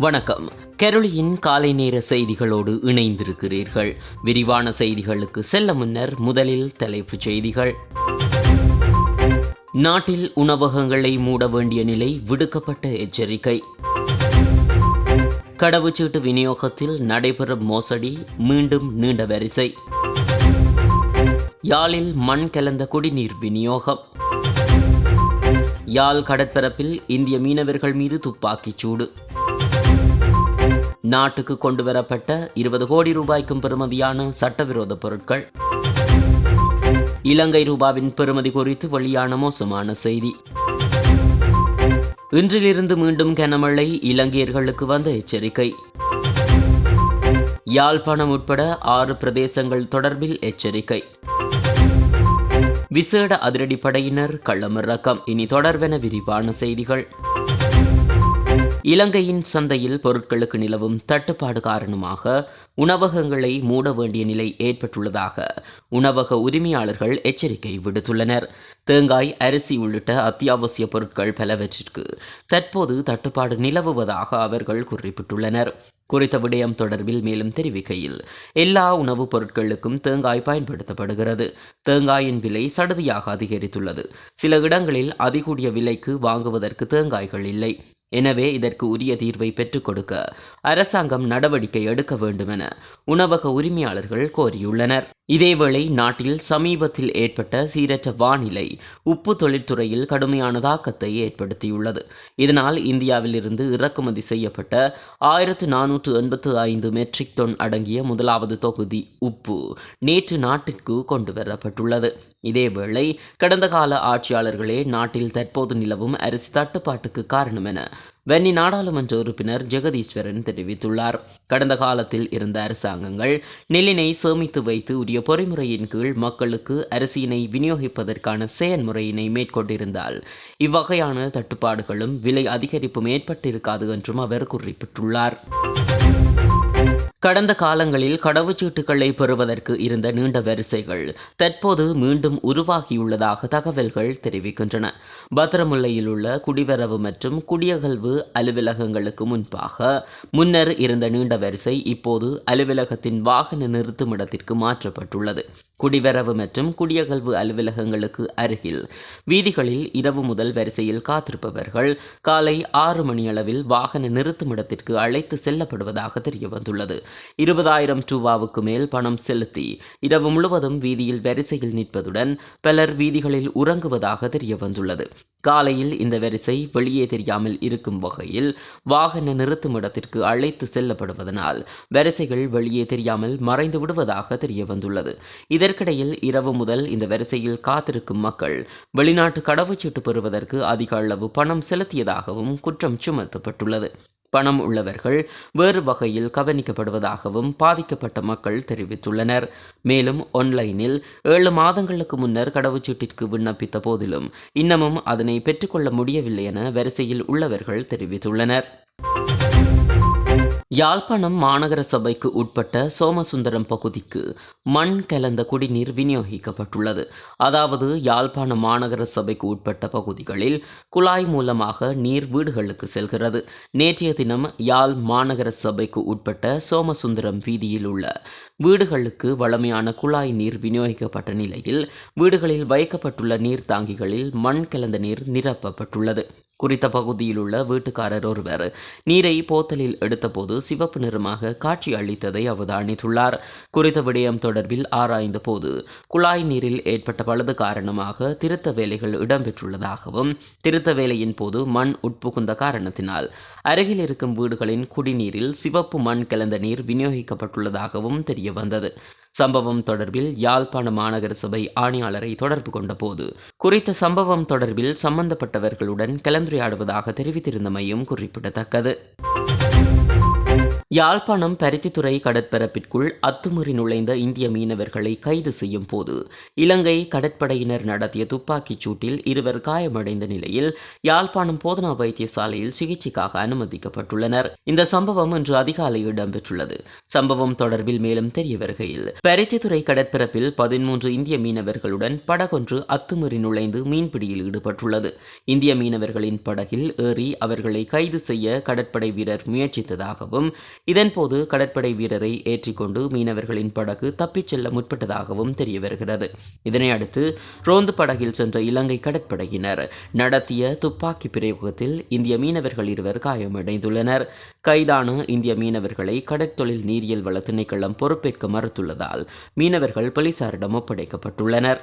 வணக்கம். கெரளியின் காலை நேர செய்திகளோடு இணைந்திருக்கிறீர்கள். விரிவான செய்திகளுக்கு செல்ல முன்னர் முதலில் தலைப்புச் செய்திகள். நாட்டில் உணவகங்களை மூட வேண்டிய நிலை விடுக்கப்பட்ட எச்சரிக்கை. கடவுச்சீட்டு விநியோகத்தில் நடைபெறும் மோசடி மீண்டும் நீண்ட வரிசை. யாழில் மண் கலந்த குடிநீர் விநியோகம். யாழ் கடற்பரப்பில் இந்திய மீனவர்கள் மீது துப்பாக்கிச் சூடு. நாட்டுக்கு கொண்டு வரப்பட்ட இருபது கோடி ரூபாய்க்கும் பெறுமதியான சட்டவிரோத பொருட்கள். இலங்கை ரூபாவின் பெறுமதி குறித்து வெளியான மோசமான செய்தி. இன்றிலிருந்து மீண்டும் கனமழை இலங்கையர்களுக்கு வந்த எச்சரிக்கை. யாழ்ப்பாணம் உட்பட ஆறு பிரதேசங்கள் தொடர்பில் எச்சரிக்கை. விசேட அதிரடிப்படையினர் கள்ளமிறக்கம் இனி தொடர்வென விரிவான செய்திகள். இலங்கையின் சந்தையில் பொருட்களுக்கு நிலவும் தட்டுப்பாடு காரணமாக உணவகங்களை மூட வேண்டிய நிலை ஏற்பட்டுள்ளதாக உணவக உரிமையாளர்கள் எச்சரிக்கை விடுத்துள்ளனர். தேங்காய் அரிசி உள்ளிட்ட அத்தியாவசிய பொருட்கள் பலவற்றிற்கு தற்போது தட்டுப்பாடு நிலவுவதாக அவர்கள் குறிப்பிட்டுள்ளனர். குறித்த விடயம் தொடர்பில் மேலும் தெரிவிக்கையில் எல்லா உணவுப் பொருட்களுக்கும் தேங்காய் பயன்படுத்தப்படுகிறது. தேங்காயின் விலை சடுதியாக அதிகரித்துள்ளது. சில இடங்களில் அதிகூடிய விலைக்கு வாங்குவதற்கு தேங்காய்கள் இல்லை. எனவே இதற்கு உரிய தீர்வை பெற்றுக் கொடுக்க அரசாங்கம் நடவடிக்கை எடுக்க வேண்டும் என உணவக உரிமையாளர்கள் கோரியுள்ளனர். இதேவேளை நாட்டில் சமீபத்தில் ஏற்பட்ட சீரற்ற வானிலை உப்பு தொழிற்துறையில் கடுமையான தாக்கத்தை ஏற்படுத்தியுள்ளது. இதனால் இந்தியாவில் இருந்து இறக்குமதி செய்யப்பட்ட ஆயிரத்து நானூற்று எண்பத்து ஐந்து மெட்ரிக் டன் அடங்கிய முதலாவது தொகுதி உப்பு நேற்று நாட்டிற்கு கொண்டு வரப்பட்டுள்ளது. இதேவேளை கடந்த கால ஆட்சியாளர்களே நாட்டில் தற்போது நிலவும் அரிசி தட்டுப்பாட்டுக்கு காரணம் என வென்னி நாடாளுமன்ற உறுப்பினர் ஜெகதீஸ்வரன் தெரிவித்துள்ளார். கடந்த காலத்தில் இருந்த அரசாங்கங்கள் நெல்லினை சேமித்து வைத்து உரிய பொறிமுறையின் கீழ் மக்களுக்கு அரிசியினை விநியோகிப்பதற்கான செயன்முறையினை மேற்கொண்டிருந்தால் இவ்வகையான தட்டுப்பாடுகளும் விலை அதிகரிப்பும் ஏற்பட்டிருக்காது என்றும் அவர் குறிப்பிட்டுள்ளார். கடந்த காலங்களில் கடவுச்சீட்டுகளை பெறுவதற்கு இருந்த நீண்ட வரிசைகள் தற்போது மீண்டும் உருவாகியுள்ளதாக தகவல்கள் தெரிவிக்கின்றன. பத்திரமுல்லையில் உள்ள குடிவரவு மற்றும் குடியகல்வு அலுவலகங்களுக்கு முன்பாக முன்னர் இருந்த நீண்ட வரிசை இப்போது அலுவலகத்தின் வாகன நிறுத்துமிடத்திற்கு மாற்றப்பட்டுள்ளது. குடிவரவு மற்றும் குடியகல்வு அலுவலகங்களுக்கு அருகில் வீதிகளில் இரவு முதல் வரிசையில் காத்திருப்பவர்கள் காலை ஆறு மணியளவில் வாகன நிறுத்துமிடத்திற்கு அழைத்து செல்லப்படுவதாக தெரியவந்துள்ளது. இருபதாயிரம் ரூபாவுக்கு மேல் பணம் செலுத்தி இரவு முழுவதும் வீதியில் வரிசையில் நிற்பதுடன் பலர் வீதிகளில் உறங்குவதாக தெரிய வந்துள்ளது காலையில் இந்த வரிசை வெளியே தெரியாமல் இருக்கும் வகையில் வாகன நிறுத்தும் இடத்திற்கு அழைத்து செல்லப்படுவதனால் வரிசைகள் வெளியே தெரியாமல் மறைந்து விடுவதாக தெரிய வந்துள்ளது இதற்கிடையில் இரவு முதல் இந்த வரிசையில் காத்திருக்கும் மக்கள் வெளிநாட்டு கடவுச்சீட்டு பெறுவதற்கு அதிக அளவு பணம் செலுத்தியதாகவும் குற்றம் சுமத்தப்பட்டுள்ளது. பணம் உள்ளவர்கள் வேறு வகையில் கவனிக்கப்படுவதாகவும் பாதிக்கப்பட்ட மக்கள் தெரிவித்துள்ளனர். மேலும் ஒன்லைனில் ஏழு மாதங்களுக்கு முன்னர் கடவுச்சீட்டிற்கு விண்ணப்பித்த போதிலும் இன்னமும் அதனை பெற்றுக்கொள்ள முடியவில்லை என வரிசையில் உள்ளவர்கள் தெரிவித்துள்ளனர். யாழ்ப்பாணம் மாநகர சபைக்கு உட்பட்ட சோமசுந்தரம் பகுதிக்கு மண் கலந்த குடிநீர் விநியோகிக்கப்பட்டுள்ளது. அதாவது யாழ்ப்பாணம் மாநகர சபைக்கு உட்பட்ட பகுதிகளில் குழாய் மூலமாக நீர் வீடுகளுக்கு செல்கிறது. நேற்றைய தினம் யாழ் மாநகர சபைக்கு உட்பட்ட சோமசுந்தரம் வீதியில் உள்ள வீடுகளுக்கு வளமையான குழாய் நீர் விநியோகிக்கப்பட்ட நிலையில் வீடுகளில் வைக்கப்பட்டுள்ள நீர் தாங்கிகளில் மண் கலந்த நீர் நிரப்பப்பட்டுள்ளது. குறித்த பகுதியில் உள்ள வீட்டுக்காரர் ஒருவர் நீரை போத்தலில் எடுத்தபோது சிவப்பு நிறமாக காட்சி அளித்ததை அவதானித்துள்ளார் குறித்த விடயம் தொடர்பில் ஆராய்ந்த போது குழாய் நீரில் ஏற்பட்ட பழுது காரணமாக திருத்த வேலைகள் இடம்பெற்றுள்ளதாகவும் திருத்த வேலையின் போது மண் உட்புகுந்த காரணத்தினால் அருகில் இருக்கும் வீடுகளின் குடிநீரில் சிவப்பு மண் கலந்த நீர் விநியோகிக்கப்பட்டுள்ளதாகவும் தெரிய வந்தது சம்பவம் தொடர்பில் யாழ்ப்பாண மாநகர சபை ஆணையாளரை தொடர்பு கொண்ட போது குறித்த சம்பவம் தொடர்பில் சம்பந்தப்பட்டவர்களுடன் கலந்துரையாடுவதாக தெரிவித்திருந்தமையும் குறிப்பிடத்தக்கது. யாழ்ப்பாணம் பருத்தித்துறை கடற்பரப்பிற்குள் அத்துமீறி நுழைந்த இந்திய மீனவர்களை கைது செய்யும் போது இலங்கை கடற்படையினர் நடத்திய துப்பாக்கிச் சூட்டில் இருவர் காயமடைந்த நிலையில் யாழ்ப்பாணம் போதனா வைத்தியசாலையில் சிகிச்சைக்காக அனுமதிக்கப்பட்டுள்ளனர். இந்த சம்பவம் இன்று அதிகாலை இடம்பெற்றுள்ளது. சம்பவம் தொடர்பில் மேலும் தெரிய வருகையில் பருத்தித்துறை கடற்பரப்பில் பதிமூன்று இந்திய மீனவர்களுடன் படகொன்று அத்துமீறி நுழைந்து மீன்பிடியில் ஈடுபட்டுள்ளது. இந்திய மீனவர்களின் படகில் ஏறி அவர்களை கைது செய்ய கடற்படை வீரர் முயற்சித்ததாகவும் இதன்போது கடற்படை வீரரை ஏற்றிக்கொண்டு மீனவர்களின் படகு தப்பிச் செல்ல முற்பட்டதாகவும் தெரிய வருகிறது இதனை அடுத்து ரோந்து படகில் சென்ற இலங்கை கடற்படையினர் நடத்திய துப்பாக்கி பிரயோகத்தில் இந்திய மீனவர்கள் இருவர் காயமடைந்துள்ளனர். கைதான இந்திய மீனவர்களை கடற்தொழில் நீரியல் வள திணைக்களம் பொறுப்பேற்க மறுத்துள்ளதால் மீனவர்கள் போலீசாரிடம் ஒப்படைக்கப்பட்டுள்ளனர்.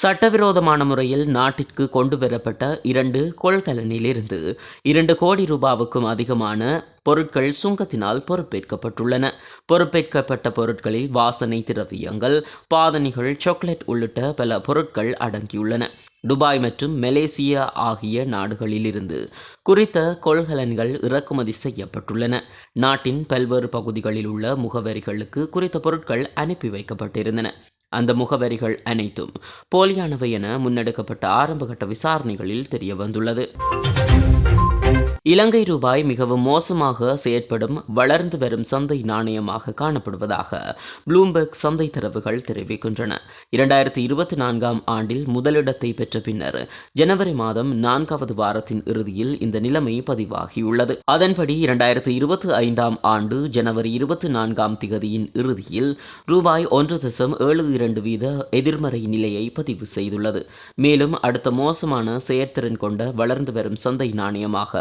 சட்டவிரோதமான முறையில் நாட்டிற்கு கொண்டு வரப்பட்ட இரண்டு கொள்கலனிலிருந்து இரண்டு கோடி ரூபாவுக்கும் அதிகமான பொருட்கள் சுங்கத்தினால் பொறுப்பேற்கப்பட்டுள்ளன. பொறுப்பேற்கப்பட்ட பொருட்களில் வாசனை திரவியங்கள் பாதணிகள் சாக்லேட் உள்ளிட்ட பல பொருட்கள் அடங்கியுள்ளன. துபாய் மற்றும் மலேசியா ஆகிய நாடுகளிலிருந்து குறித்த கொள்கலன்கள் இறக்குமதி செய்யப்பட்டுள்ளன. நாட்டின் பல்வேறு பகுதிகளில் உள்ள முகவரிகளுக்கு குறித்த பொருட்கள் அனுப்பி வைக்கப்பட்டிருந்தன. அந்த முகவரிகள் அனைத்தும் போலியானவை என முன்னெடுக்கப்பட்ட ஆரம்பகட்ட விசாரணைகளில் தெரிய வந்துள்ளது இலங்கை ரூபாய் மிகவும் மோசமாக செயற்படும் வளர்ந்து வரும் சந்தை நாணயமாக காணப்படுவதாக ப்ளூம்பெர்க் சந்தை தரவுகள் தெரிவிக்கின்றன. இரண்டாயிரத்தி இருபத்தி நான்காம் ஆண்டில் முதலிடத்தை பெற்ற பின்னர் ஜனவரி மாதம் நான்காவது வாரத்தின் இறுதியில் இந்த நிலைமை பதிவாகியுள்ளது. அதன்படி இரண்டாயிரத்தி இருபத்தி ஐந்தாம் ஆண்டு ஜனவரி இருபத்தி நான்காம் திகதியின் இறுதியில் ரூபாய் ஒன்று தசம் ஏழு இரண்டு வீத எதிர்மறை நிலையை பதிவு செய்துள்ளது. மேலும் அடுத்த மோசமான செயற்திறன் கொண்ட வளர்ந்து வரும் சந்தை நாணயமாக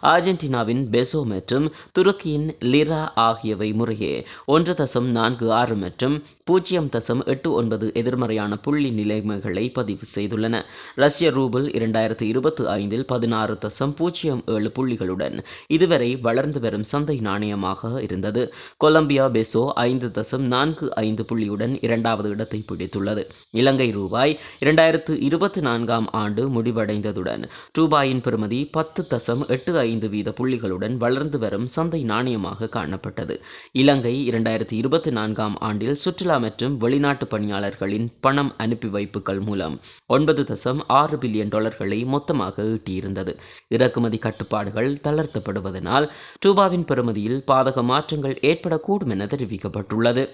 அர்ஜென்டினாவின் பெசோ மற்றும் துருக்கியின் லிரா ஆகியவை முறையே ஒன்று தசம் நான்கு ஆறு மற்றும் பூஜ்ஜியம் தசம் எட்டு ஒன்பது எதிர்மறையான புள்ளி நிலைமைகளை பதிவு செய்துள்ளன. ரஷ்ய ரூபிள் இரண்டாயிரத்தி இருபத்தி ஐந்தில் பதினாறு தசம் பூஜ்ஜியம் ஏழு புள்ளிகளுடன் இதுவரை வளர்ந்து வரும் சந்தை நாணயமாக இருந்தது. கொலம்பியா பெசோ ஐந்து தசம் நான்கு ஐந்து புள்ளியுடன் இரண்டாவது இடத்தை பிடித்துள்ளது. இலங்கை ரூபாய் இரண்டாயிரத்து இருபத்தி நான்காம் ஆண்டு முடிவடைந்ததுடன் ரூபாயின் பெறுமதி பத்து தசம் எட்டு எட்டு ஐந்து வீத புள்ளிகளுடன் வளர்ந்து வரும் சந்தை நாணயமாக காணப்பட்டது. இலங்கை இரண்டாயிரத்தி இருபத்தி நான்காம் ஆண்டில் சுற்றுலா மற்றும் வெளிநாட்டு பணியாளர்களின் பணம் அனுப்பி வைப்புகள் மூலம் ஒன்பது தசம் ஆறு பில்லியன் டாலர்களை மொத்தமாக ஈட்டியிருந்தது. இறக்குமதி கட்டுப்பாடுகள் தளர்த்தப்படுவதனால் ரூபாவின் பெறுமதியில் பாதக மாற்றங்கள் ஏற்படக்கூடும் என தெரிவிக்கப்பட்டுள்ளது.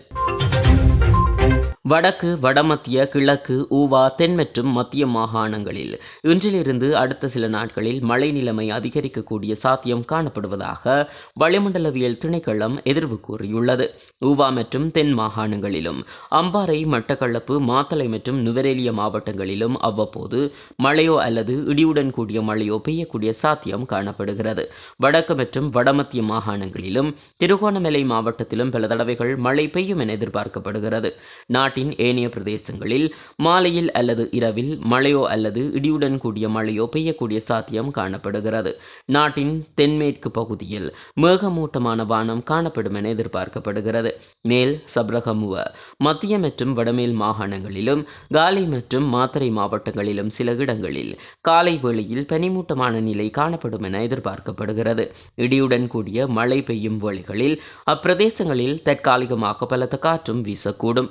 வடக்கு வடமத்திய கிழக்கு ஊவா தென் மற்றும் மத்திய மாகாணங்களில். இன்றிலிருந்து அடுத்த சில நாட்களில் மழை நிலைமை அதிகரிக்கக்கூடிய சாத்தியம் காணப்படுவதாக வளிமண்டலவியல் திணைக்களம் எதிர்வு கூறியுள்ளது. ஊவா மற்றும் தென் மாகாணங்களிலும் அம்பாறை மட்டக்களப்பு மாத்தளை மற்றும் நுவரேலிய மாவட்டங்களிலும் அவ்வப்போது மழையோ அல்லது இடியுடன் கூடிய மழையோ பெய்யக்கூடிய சாத்தியம் காணப்படுகிறது. வடக்கு மற்றும் வடமத்திய மாகாணங்களிலும் திருகோணமலை மாவட்டத்திலும் பல தடவைகள் மழை பெய்யும் என எதிர்பார்க்கப்படுகிறது. நாட்டின் நாட்டின் ஏனைய பிரதேசங்களில் மாலையில் அல்லது இரவில் மழையோ அல்லது இடியுடன் கூடிய மழையோ பெய்யக்கூடிய சாத்தியம் காணப்படுகிறது. நாட்டின் தென்மேற்கு பகுதியில் மேகமூட்டமான வானம் காணப்படும் என எதிர்பார்க்கப்படுகிறது. மேல் சப்ரகமுவ மத்திய மற்றும் வடமேல் மாகாணங்களிலும் காலி மற்றும் மாத்தறை மாவட்டங்களிலும் சில இடங்களில் காலை வேளையில் பனிமூட்டமான நிலை காணப்படும் என எதிர்பார்க்கப்படுகிறது. இடியுடன் கூடிய மழை பெய்யும் வழிகளில் அப்பிரதேசங்களில் தற்காலிகமாக பலத்த காற்றும் வீசக்கூடும்.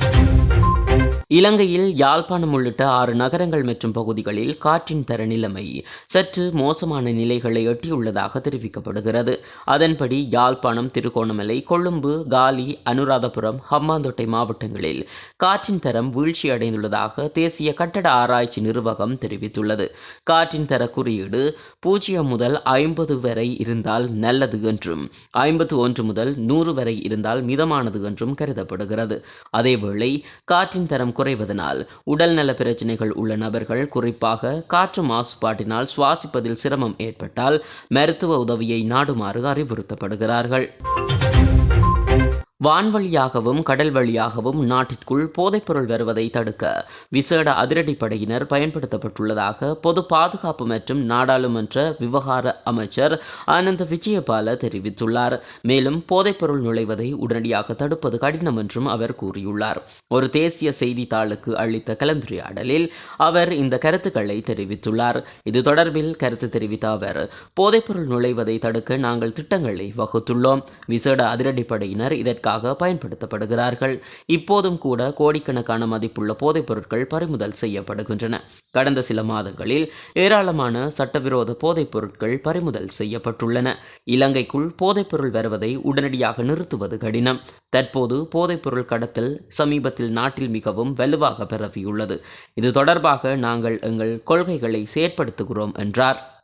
இலங்கையில் யாழ்ப்பாணம் உள்ளிட்ட ஆறு நகரங்கள் மற்றும் பகுதிகளில் காற்றின் தர நிலைமை சற்று மோசமான நிலைகளை எட்டியுள்ளதாக தெரிவிக்கப்படுகிறது. அதன்படி யாழ்ப்பாணம் திருகோணமலை கொழும்பு காலி அனுராதபுரம் ஹம்மாந்தோட்டை மாவட்டங்களில் காற்றின் தரம் வீழ்ச்சியடைந்துள்ளதாக தேசிய கட்டட ஆராய்ச்சி நிர்வாகம் தெரிவித்துள்ளது. காற்றின் தர குறியீடு பூஜ்ஜியம் முதல் ஐம்பது வரை இருந்தால் நல்லது என்றும் ஐம்பத்து ஒன்று முதல் நூறு வரை இருந்தால் மிதமானது என்றும் கருதப்படுகிறது. அதேவேளை காற்றின் தரம் குறைவதனால் உடல்நல பிரச்சனைகள் உள்ள நபர்கள் குறிப்பாக காற்று மாசுபாட்டினால் சுவாசிப்பதில் சிரமம் ஏற்பட்டால் மருத்துவ உதவியை நாடுமாறு அறிவுறுத்தப்படுகிறார்கள். வான்வழியாகவும் கடல் வழியாகவும் நாட்டிற்குள் போதைப்பொருள் வருவதை தடுக்க விசேட அதிரடிப்படையினர் பயன்படுத்தப்பட்டுள்ளதாக பொது பாதுகாப்பு மற்றும் நாடாளுமன்ற விவகார அமைச்சர் ஆனந்த விஜயபால தெரிவித்துள்ளார். மேலும் போதைப்பொருள் நுழைவதை உடனடியாக தடுப்பது கடினம் என்றும் அவர் கூறியுள்ளார். ஒரு தேசிய செய்தித்தாளுக்கு அளித்த கலந்துரையாடலில் அவர் இந்த கருத்துக்களை தெரிவித்துள்ளார். இது தொடர்பில் கருத்து தெரிவித்த அவர் போதைப்பொருள் நுழைவதை தடுக்க நாங்கள் திட்டங்களை வகுத்துள்ளோம். விசேட அதிரடிப்படையினர் இதற்காக பயன்படுத்தப்படுகிறார்கள். இப்போதும் கூட கோடிக்கணக்கான மதிப்புள்ள போதைப் பொருட்கள் பறிமுதல் செய்யப்படுகின்றன. கடந்த சில மாதங்களில் ஏராளமான சட்டவிரோத போதைப் பொருட்கள் பறிமுதல் செய்யப்பட்டுள்ளன. இலங்கைக்குள் போதைப்பொருள் வருவதை உடனடியாக நிறுத்துவது கடினம். தற்போது போதைப்பொருள் கடத்தல் சமீபத்தில் நாட்டில் மிகவும் வலுவாக பரவியுள்ளது. இது தொடர்பாக நாங்கள் எங்கள் கொள்கைகளை செயற்படுத்துகிறோம் என்றார்.